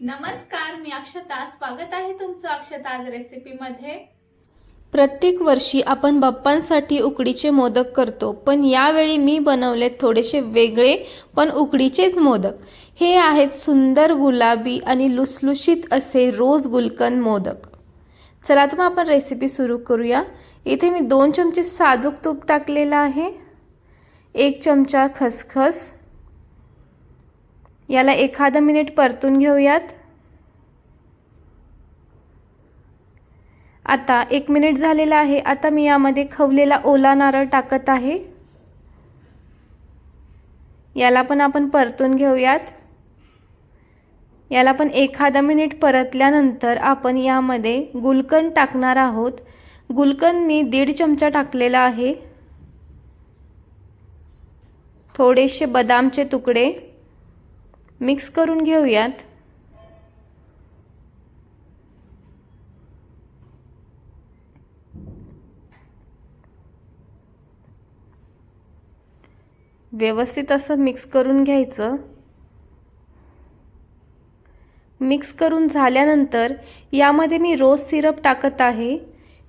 नमस्कार मी अक्षता. स्वागत आहे तुमचं अक्षता आज रेसिपीमध्ये. प्रत्येक वर्षी आपण बाप्पांसाठी उकडीचे मोदक करतो पण यावेळी मी बनवले थोडेसे वेगळे पण उकडीचेच मोदक. हे आहेत सुंदर गुलाबी आणि लुसलुशीत असे रोज गुलकंद मोदक. चला तर मग आपण रेसिपी सुरू करूया. इथे मी दोन चमचे साजूक तूप टाकलेलं आहे. एक चमचा खसखस. याला एखादं मिनिट परतून घेऊयात. आता एक मिनिट झालेला आहे. आता मी यामध्ये खवलेला ओला नारळ टाकत आहे. याला पण आपण परतून घेऊयात. याला पण एखादा मिनिट परतल्यानंतर आपण यामध्ये गुलकंद टाकणार आहोत. गुलकंद मी दीड चमचा टाकलेला आहे. थोडेसे बदामचे तुकडे. मिक्स करून घेऊयात. व्यवस्थित असं मिक्स करून घ्यायचं. मिक्स करून झाल्यानंतर यामध्ये मी रोज सिरप टाकत आहे.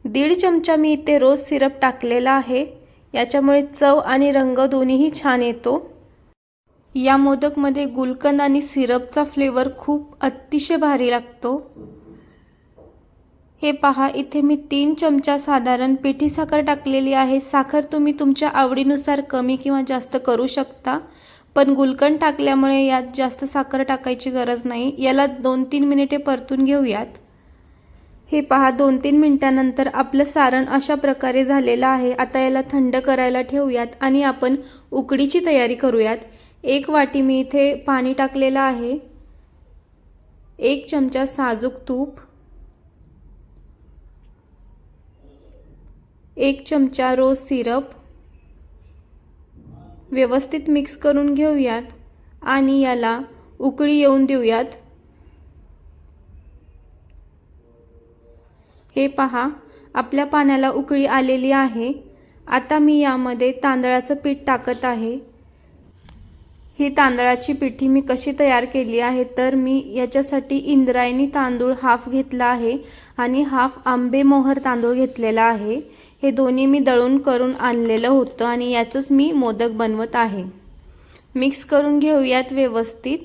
दीड चमचा मी इथे रोज सिरप टाकलेला आहे. याच्यामुळे चव आणि रंग दोन्हीही छान येतो. या मोदकमध्ये गुलकंद आणि सिरपचा फ्लेवर खूप अतिशय भारी लागतो. हे पहा इथे मी तीन चमचा साधारण पिठी साखर टाकलेली आहे. साखर तुम्ही तुमच्या आवडीनुसार कमी किंवा जास्त करू शकता पण गुलकंद टाकल्यामुळे यात जास्त साखर टाकायची गरज नाही. याला दोन तीन मिनिटे परतून घेऊयात. हे पहा दोन तीन मिनिटानंतर आपलं सारण अशा प्रकारे झालेलं आहे. आता याला थंड करायला ठेवूयात आणि आपण उकडीची तयारी करूयात. एक वाटी मी इथे पाणी टाकलेलं आहे. एक चमचा साजूक तूप. एक चमचा रोज सिरप. व्यवस्थित मिक्स करून घेऊयात आणि याला उकळी येऊन देऊयात. हे पहा आपल्या पाण्याला उकळी आलेली आहे. आता मी यामध्ये तांदळाचं पीठ टाकत आहे. ही तांदळाची पिठी मी कशी तयार केली आहे तर मी याच्यासाठी इंद्रायणी तांदूळ हाफ घेतला आहे आणि हाफ आंबे मोहर तांदूळ घेतलेला आहे. हे दोन्ही मी दळून करून आणलेलं होतं आणि याचंच मी मोदक बनवत आहे. मिक्स करून घेऊयात व्यवस्थित.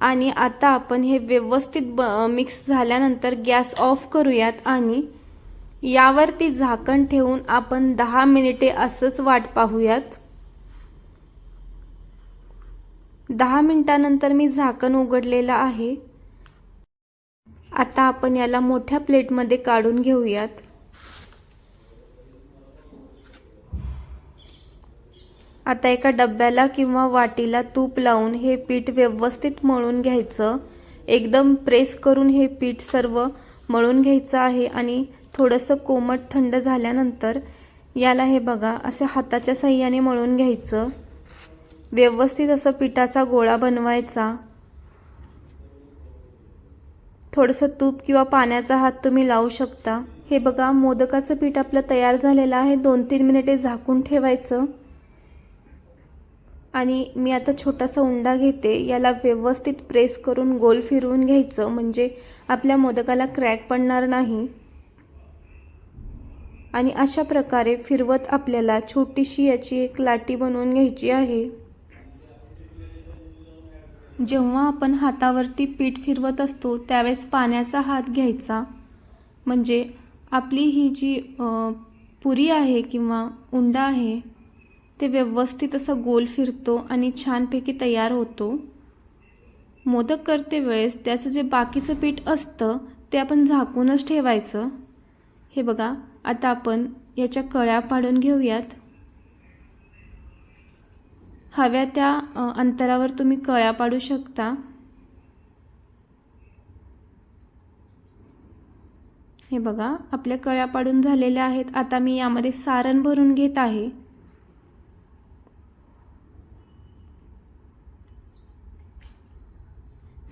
आणि आता आपण हे व्यवस्थित ब मिक्स झाल्यानंतर गॅस ऑफ करूयात आणि यावरती झाकण ठेवून आपण दहा मिनिटे असंच वाट पाहूयात. दहा मिनटानंतर मी झाकण उघडलेलं आहे. आता आपण याला मोठ्या प्लेटमध्ये काढून घेऊयात. आता एका डब्याला किंवा वाटीला तूप लावून हे पीठ व्यवस्थित मळून घ्यायचं. एकदम प्रेस करून हे पीठ सर्व मळून घ्यायचं आहे आणि थोडंसं कोमट थंड झाल्यानंतर याला हे बघा असे हाताच्या साह्याने मळून घ्यायचं. व्यवस्थित असं पिठाचा गोळा बनवायचा. थोडंसं तूप किंवा पाण्याचा हात तुम्ही लावू शकता. हे बघा मोदकाचं पीठ आपलं तयार झालेलं आहे. दोन तीन मिनिटे झाकून ठेवायचं. आणि मी आता छोटासा उंडा घेते. याला व्यवस्थित प्रेस करून गोल फिरवून घ्यायचं. म्हणजे आपल्या मोदकाला क्रॅक पडणार नाही. आणि अशा प्रकारे फिरवत आपल्याला छोटीशी याची एक लाटी बनवून घ्यायची आहे. जेव्हा आपण हातावरती पीठ फिरवत असतो त्यावेळेस पाण्याचा हात घ्यायचा. म्हणजे आपली ही जी पुरी आहे किंवा उंडा आहे ते व्यवस्थित असं गोल फिरतो आणि छानपैकी तयार होतो. मोदक करते वेळेस त्याचं जे बाकीचं पीठ असतं ते आपण झाकूनच ठेवायचं. हे बघा आता आपण याच्या कळ्या पाडून घेऊयात. हव्या त्या अंतरावर तुम्ही कळ्या पाडू शकता. हे बघा आपल्या कळ्या पाडून झालेल्या आहेत. आता मी यामध्ये सारण भरून घेत आहे.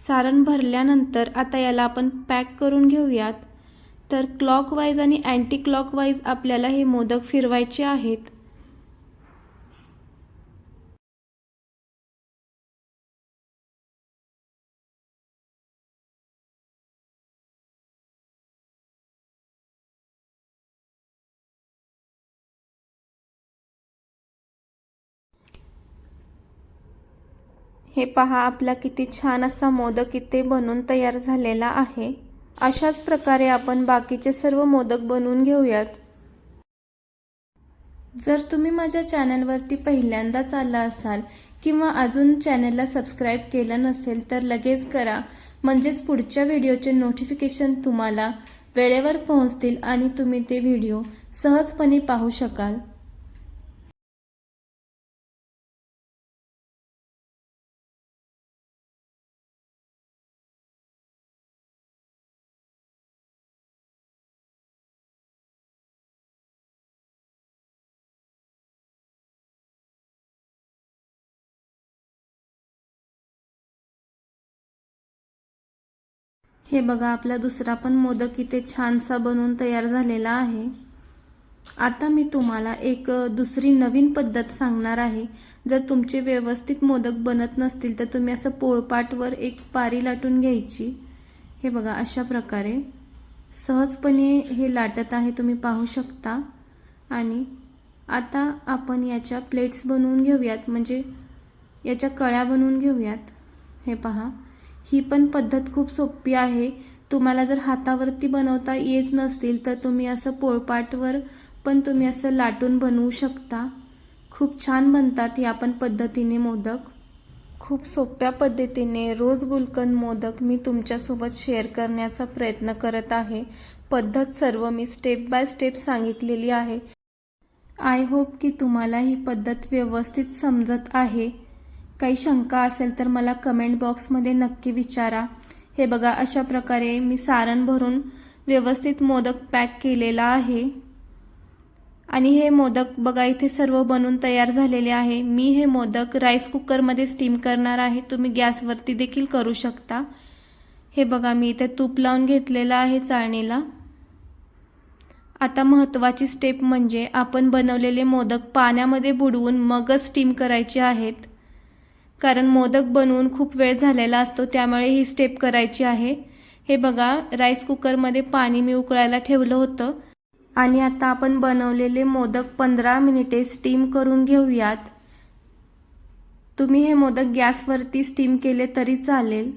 सारण भरल्यानंतर आता याला आपण पॅक करून घेऊयात. तर क्लॉकवाईज आणि अँटी क्लॉकवाईज आपल्याला हे मोदक फिरवायचे आहेत. हे पहा आपला किती छान असा मोदक इथे बनून तयार झालेला आहे. अशाच प्रकारे आपण बाकीचे सर्व मोदक बनवून घेऊयात. जर तुम्ही माझ्या चॅनलवरती पहिल्यांदाच आला असाल किंवा अजून चॅनलला सबस्क्राईब केलं नसेल तर लगेच करा. म्हणजेच पुढच्या व्हिडिओचे नोटिफिकेशन तुम्हाला वेळेवर पोहोचतील आणि तुम्ही ते व्हिडिओ सहजपणे पाहू शकाल. हे बघा आपला दुसरा पण मोदक इथे छानसा बनवून तयार झालेला आहे. आता मी तुम्हाला एक दुसरी नवीन पद्धत सांगणार आहे. जर तुमचे व्यवस्थित मोदक बनत नसतील तर तुम्ही असं पोळपाटवर एक पारी लाटून घ्यायची. हे बघा अशा प्रकारे. सहजपणे हे लाटत आहे तुम्ही पाहू शकता. आणि आता आपण याच्या प्लेट्स बनवून घेऊयात. म्हणजे याच्या कळ्या बनवून घेऊयात. हे पहा. ही पण पद्धत खूप सोपी आहे. तुम्हाला जर हातावरती बनवता येत नसतील तर तुम्ही असं पोळपाटवर पण तुम्ही असं लाटून बनवू शकता. खूप छान बनतात या पण पद्धतीने मोदक. खूप सोप्या पद्धतीने रोज गुलकंद मोदक मी तुमच्यासोबत शेअर करण्याचा प्रयत्न करत आहे. पद्धत सर्व मी स्टेप बाय स्टेप सांगितलेली आहे. आय होप की तुम्हाला ही पद्धत व्यवस्थित समजत आहे. काही शंका असेल तर मला कमेंट बॉक्समध्ये नक्की विचारा. हे बघा अशा प्रकारे मी सारण भरून व्यवस्थित मोदक पॅक केलेला आहे. आणि हे मोदक बघा इथे सर्व बनून तयार झालेले आहे. मी हे मोदक राईस कुकरमध्ये स्टीम करणार आहे. तुम्ही गॅसवरती देखील करू शकता. हे बघा मी इथे तूप लावून घेतलेलं आहे चाळणीला. आता महत्त्वाची स्टेप म्हणजे आपण बनवलेले मोदक पाण्यामध्ये बुडवून मगच स्टीम करायचे आहेत. कारण मोदक बनवून खूप वेळ झालेला असतो त्यामुळे ही स्टेप करायची आहे. हे बघा राईस कुकरमध्ये पाणी मी उकळायला ठेवलं होतं. आणि आता आपण बनवलेले मोदक पंधरा मिनिटे स्टीम करून घेऊयात. तुम्ही हे मोदक गॅसवरती स्टीम केले तरी चालेल.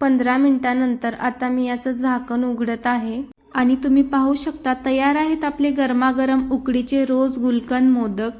पंधरा मिनटानंतर आता मी याचं झाकण उघडत आहे. आणि तुम्ही पाहू शकता तयार आहेत आपले गरमागरम उकडीचे रोज गुलकंद मोदक.